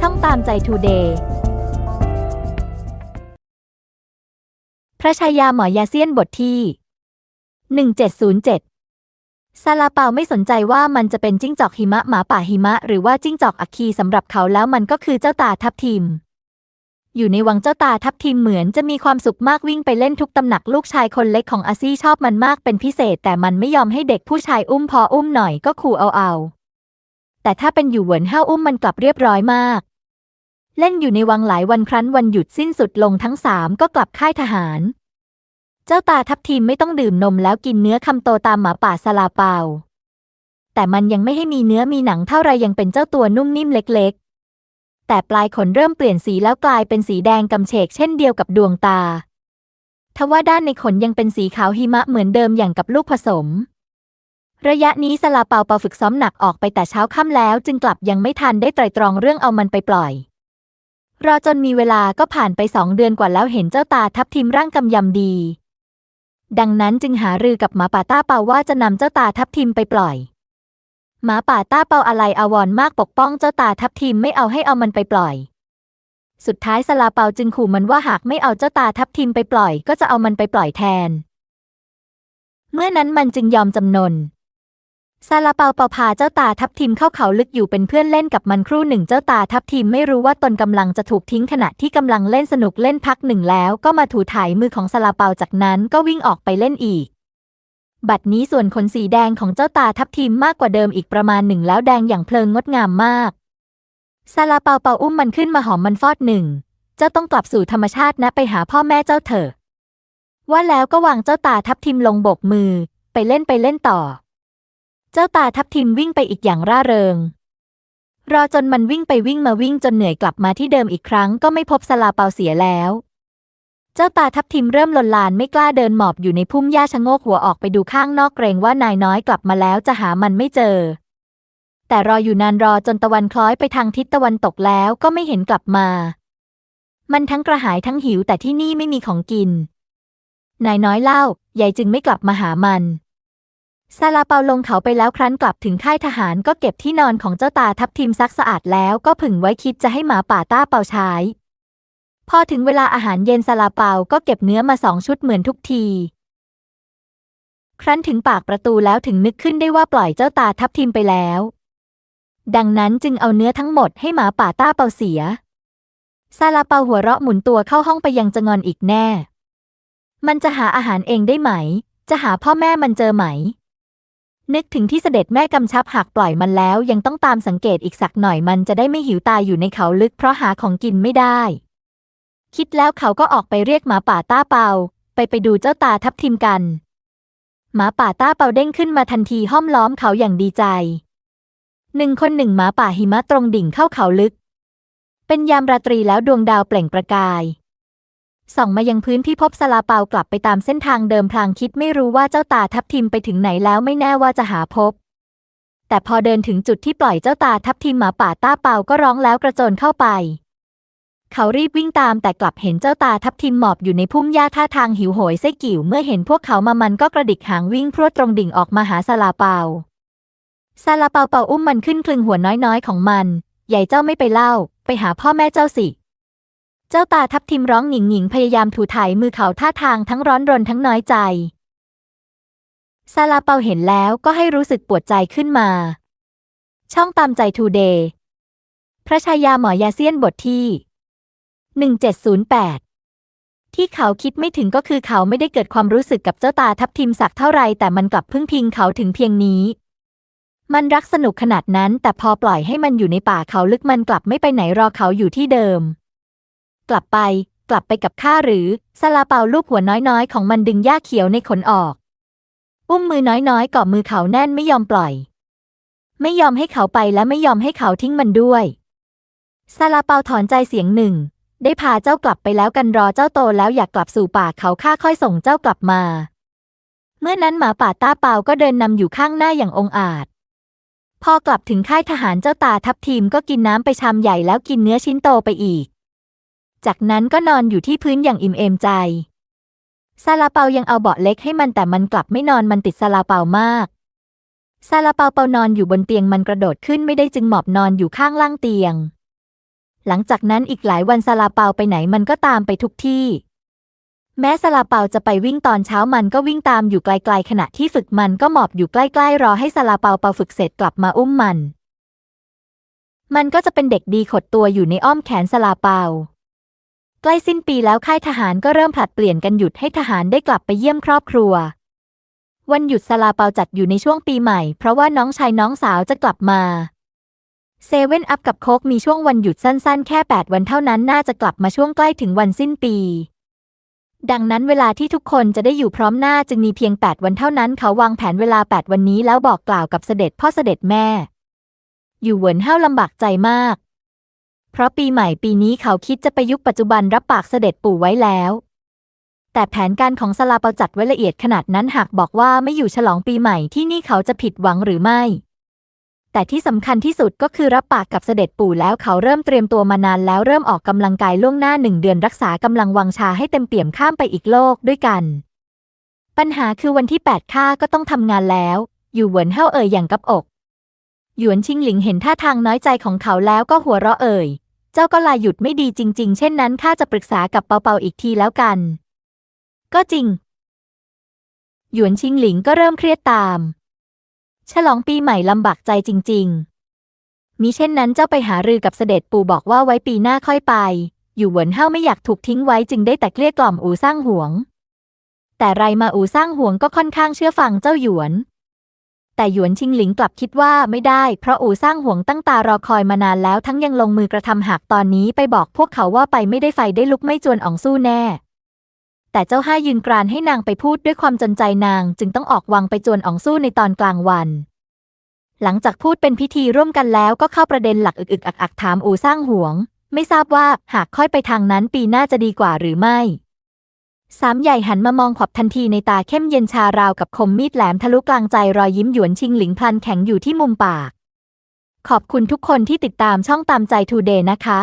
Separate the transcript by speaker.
Speaker 1: ช่องตามใจทูเดย์พระชายาหมอยาเซียนบทที่ 1707 ซาลาเปาไม่สนใจว่ามันจะเป็นจิ้งจอกหิมะหมาป่าหิมะ หรือว่าจิ้งจอกอัคคีสำหรับเขาแล้วมันก็คือเจ้าตาทับทิม อยู่ในวังเจ้าตาทับทิมเหมือนจะมีความสุขมากวิ่งไปเล่นทุกตำหนักลูกชายคนเล็กของอาซี่ชอบมันมากเป็นพิเศษ แต่มันไม่ยอมให้เด็กผู้ชายอุ้มพออุ้มหน่อยก็ขู่เอาเอาแต่ถ้าเป็นอยู่เหวินห้าอุ้มมันกลับเรียบร้อยมาก เล่นอยู่ในวังหลายวันครั้นวันหยุดสิ้นสุดลงทั้งสามก็กลับค่ายทหาร เจ้าตาทับทิมไม่ต้องดื่มนมแล้วกินเนื้อคำโตตามหมาป่าสลาเปา แต่มันยังไม่ให้มีเนื้อมีหนังเท่าไรยังเป็นเจ้าตัวนุ่มนิ่มเล็ก ๆ แต่ปลายขนเริ่มเปลี่ยนสีแล้วกลายเป็นสีแดงกำเฉกเช่นเดียวกับดวงตาทว่าด้านในขนยังเป็นสีขาวหิมะเหมือนเดิมอย่างกับลูกผสม ระยะนี้สลาเปาเปาฝึกซ้อมหนักออกไปแต่เช้าค่ำแล้ว จึงกลับยังไม่ทันได้ไตรตรองเรื่องเอามันไปปล่อย รอจนมีเวลาก็ผ่านไปสองเดือนกว่าแล้วเห็นเจ้าตาทับทิมร่างกำยำดี ดังนั้นจึงหารือกับหมาป่าต้าเปาว่าจะนำเจ้าตาทับทิมไปปล่อย หมาป่าต้าเปาอะไรอาวรมากปกป้องเจ้าตาทับทิมไม่เอาให้เอามันไปปล่อย สุดท้ายสลาเปาจึงขู่มันว่าหากไม่เอาเจ้าตาทับทิมไปปล่อย ก็จะเอามันไปปล่อยแทน เมื่อนั้นมันจึงยอมจำนน ซาลาเปาเปาพาเจ้าตาทับทิมเข้าเขาลึกอยู่เป็นเพื่อนเล่นกับมันครู่หนึ่งเจ้าตาทับทิมไม่รู้ว่าตนกำลังจะถูกทิ้งขณะที่กำลังเล่นสนุกเล่นพักหนึ่งแล้ว ก็มาถูถ่ายมือของซาลาเปาจากนั้นก็วิ่งออกไปเล่นอีก บัดนี้ส่วนขนสีแดงของเจ้าตาทับทิมมากกว่าเดิมอีกประมาณหนึ่งแล้วแดงอย่างเพลิงงดงามมากซาลาเปาเปาอุ้มมันขึ้นมาหอมมันฟอดหนึ่งเจ้าต้องกลับสู่ธรรมชาตินะไปหาพ่อแม่เจ้าเถอะว่าแล้วก็วางเจ้าตาทับทิมลงโบกมือ ไปเล่นไปเล่นต่อ เจ้าตาทับทิมวิ่งไปอีกอย่างร่าเริง รอจนมันวิ่งไปวิ่งมาวิ่งจนเหนื่อยกลับมาที่เดิมอีกครั้งก็ไม่พบสลาเปาเสียแล้ว เจ้าตาทับทิมเริ่มลนลานไม่กล้าเดินหมอบอยู่ในพุ่มหญ้าชะโงกหัวออกไปดูข้างนอกเกรงว่านายน้อยกลับมาแล้วจะหามันไม่เจอ แต่รออยู่นานรอจนตะวันคล้อยไปทางทิศตะวันตกแล้วก็ไม่เห็นกลับมา มันทั้งกระหายทั้งหิวแต่ที่นี่ไม่มีของกิน นายน้อยเล่ายายจึงไม่กลับมาหามัน ซาลาเปาลงเขาไปแล้วครั้นกลับถึงค่ายทหารก็เก็บที่นอนของเจ้าตาทับทิมซักสะอาดแล้วก็ผึ่งไว้คิดจะให้หมาป่าต้าเปาใช้พอถึงเวลาอาหารเย็นซาลาเปาก็เก็บเนื้อมาสองชุดเหมือนทุกที ครั้นถึงปากประตูแล้วถึงนึกขึ้นได้ว่าปล่อยเจ้าตาทับทิมไปแล้ว ดังนั้นจึงเอาเนื้อทั้งหมดให้หมาป่าต้าเปาเสียซาลาเปาหัวเราะหมุนตัวเข้าห้องไปยังจะงอนอีกแน่ มันจะหาอาหารเองได้ไหม จะหาพ่อแม่มันเจอไหม นึกถึงที่เสด็จแม่กำชับหากปล่อยมันแล้ว ยังต้องตามสังเกตอีกสักหน่อยมันจะได้ไม่หิวตายอยู่ในเขาลึกเพราะหาของกินไม่ได้ คิดแล้วเขาก็ออกไปเรียกหมาป่าต้าเปา ไปไปดูเจ้าตาทับทิมกัน หมาป่าต้าเปาเด้งขึ้นมาทันทีห้อมล้อมเขาอย่างดีใจ หนึ่งคนหนึ่งหมาป่าหิมะตรงดิ่งเข้าเขาลึก เป็นยามราตรีแล้วดวงดาวเปล่งประกาย ส่องมายังพื้นที่พบสลาเปากลับไปตามเส้นทางเดิมพลางคิดไม่รู้ว่าเจ้าตาทับทิมไปถึงไหนแล้วไม่แน่ว่าจะหาพบ แต่พอเดินถึงจุดที่ปล่อยเจ้าตาทับทิมหมาป่าต้าเปาก็ร้องแล้วกระโจนเข้าไป เขารีบวิ่งตามแต่กลับเห็นเจ้าตาทับทิมหมอบอยู่ในพุ่มหญ้าท่าทางหิวโหยไส้กิ่วเมื่อเห็นพวกเขามามันก็กระดิกหางวิ่งพรวดตรงดิ่งออกมาหาสลาเปาซาลาเปาเปาอุ้มมันขึ้นคลึงหัวน้อยๆของมัน ใหญ่เจ้าไม่ไปเล่า ไปหาพ่อแม่เจ้าสิ เจ้าตาทับทิมร้องหญิงหญิงพยายามถูถ่ายมือเขาท่าทางทั้งร้อนรนทั้งน้อยใจ ซาลาเปาเห็นแล้วก็ให้รู้สึกปวดใจขึ้นมา ช่องตามใจทูเดย์ พระชายาหมอยาเซียนบทที่ 1708 ที่เขาคิดไม่ถึงก็คือเขาไม่ได้เกิดความรู้สึกกับเจ้าตาทับทิมสักเท่าไรแต่มันกลับพึ่งพิงเขาถึงเพียงนี้มันรักสนุกขนาดนั้นแต่พอปล่อยให้มันอยู่ในป่าเขาลึกมันกลับไม่ไปไหนรอเขาอยู่ที่เดิม กลับไป กลับไปกับข้าหรือซาลาเปาลูกหัวน้อยๆ ของมันดึงหญ้าเขียวในขนออก อุ้มมือน้อยๆเกาะมือเขาแน่นไม่ยอมปล่อย ไม่ยอมให้เขาไปและไม่ยอมให้เขาทิ้งมันด้วยซาลาเปาถอนใจเสียงหนึ่ง ได้พาเจ้ากลับไปแล้วกันรอเจ้าโตแล้วอยากกลับสู่ป่าเขาข้าค่อยส่งเจ้ากลับมา เมื่อนั้นหมาป่าต้าเปาก็เดินนำอยู่ข้างหน้าอย่างองอาจ พอกลับถึงค่ายทหารเจ้าตาทับทีมก็กินน้ำไปชามใหญ่แล้วกินเนื้อชิ้นโตไปอีก จากนั้นก็นอนอยู่ที่พื้นอย่างอิ่มเอมใจ ซาลาเปายังเอาเบาะเล็กให้มันแต่มันกลับไม่นอนมันติดซาลาเปามาก ซาลาเปาเปานอนอยู่บนเตียงมันกระโดดขึ้นไม่ได้จึงหมอบนอนอยู่ข้างล่างเตียง หลังจากนั้นอีกหลายวันซาลาเปาไปไหนมันก็ตามไปทุกที่ แม้ซาลาเปาจะไปวิ่งตอนเช้ามันก็วิ่งตามอยู่ไกลๆขณะที่ฝึกมันก็หมอบอยู่ใกล้ๆรอให้ซาลาเปาเปาฝึกเสร็จกลับมาอุ้มมัน มันก็จะเป็นเด็กดีขดตัวอยู่ในอ้อมแขนซาลาเปา ใกล้สิ้นปีแล้วค่ายทหารก็เริ่มผลัดเปลี่ยนกันหยุดให้ทหารได้กลับไปเยี่ยมครอบครัว วันหยุดซาลาเปาจัดอยู่ในช่วงปีใหม่ เพราะว่าน้องชายน้องสาวจะกลับมาเซเว่นอัพกับโคกมีช่วงวันหยุดสั้นๆ แค่ 8 วันเท่านั้นน่าจะกลับมาช่วงใกล้ถึงวันสิ้นปี ดังนั้นเวลาที่ทุกคนจะได้อยู่พร้อมหน้าจึงมีเพียง 8 วันเท่านั้นเขาวางแผนเวลา 8 วันนี้แล้วบอกกล่าวกับเสด็จพ่อเสด็จแม่ อยู่เหวินเฮาลำบากใจมาก เพราะปีใหม่ปีนี้เขาคิดจะไปยุคปัจจุบันรับปากเสด็จปู่ไว้แล้ว แต่แผนการของสลาเปาจัดไว้ละเอียดขนาดนั้นหากบอกว่าไม่อยู่ฉลองปีใหม่ที่นี่เขาจะผิดหวังหรือไม่ แต่ที่สำคัญที่สุดก็คือรับปากกับเสด็จปู่แล้วเขาเริ่มเตรียมตัวมานานแล้วเริ่มออกกำลังกายล่วงหน้าหนึ่งเดือนรักษากำลังวังชาให้เต็มเปี่ยมข้ามไปอีกโลกด้วยกัน ปัญหาคือวันที่8ข้าก็ต้องทำงานแล้ว อยู่เหวินเฮาเอ่ยอย่างกับอก หยวนชิงหลิงเห็นท่าทางน้อยใจของเขาแล้วก็หัวเราะเอ่ย เจ้าก็ลายหยุดไม่ดีจริง ๆ เช่นนั้นข้าจะปรึกษากับเปาเปาอีกทีแล้วกัน ก็จริง หยวนชิงหลิงก็เริ่มเครียดตาม ฉลองปีใหม่ลำบากใจจริง ๆ มิเช่นนั้นเจ้าไปหารือกับเสด็จปู่บอกว่าไว้ปีหน้าค่อยไป อยู่หวนเฮาไม่อยากถูกทิ้งไว้จึงได้แต่เกลี้ยกล่อมอูสร้างห่วง แต่ไรมาอูสร้างห่วงก็ค่อนข้างเชื่อฟังเจ้าหยวน แต่หยวนชิงหลิงกลับคิดว่าไม่ได้ เพราะอู่สร้างห่วงตั้งตารอคอยมานานแล้วทั้งยังลงมือกระทำหากตอนนี้ไปบอกพวกเขาว่าไปไม่ได้ไฟได้ลุกไม่จวนอองสู้แน่ แต่เจ้าห้ายืนกรานให้นางไปพูดด้วยความจนใจนาง จึงต้องออกวังไปจวนอองสู้ในตอนกลางวัน หลังจากพูดเป็นพิธีร่วมกันแล้วก็เข้าประเด็นหลักอึกๆอักๆถามอู่สร้างห่วง ไม่ทราบว่าหากค่อยไปทางนั้นปีหน้าจะดีกว่าหรือไม่ สามใหญ่หันมามองขอบทันทีในตาเข้มเย็นชาราวกับคมมีดแหลมทะลุกลางใจรอยยิ้มหยวนชิงหลิงพลันแข็งอยู่ที่มุมปาก ขอบคุณทุกคนที่ติดตามช่องตามใจทูเดย์นะคะ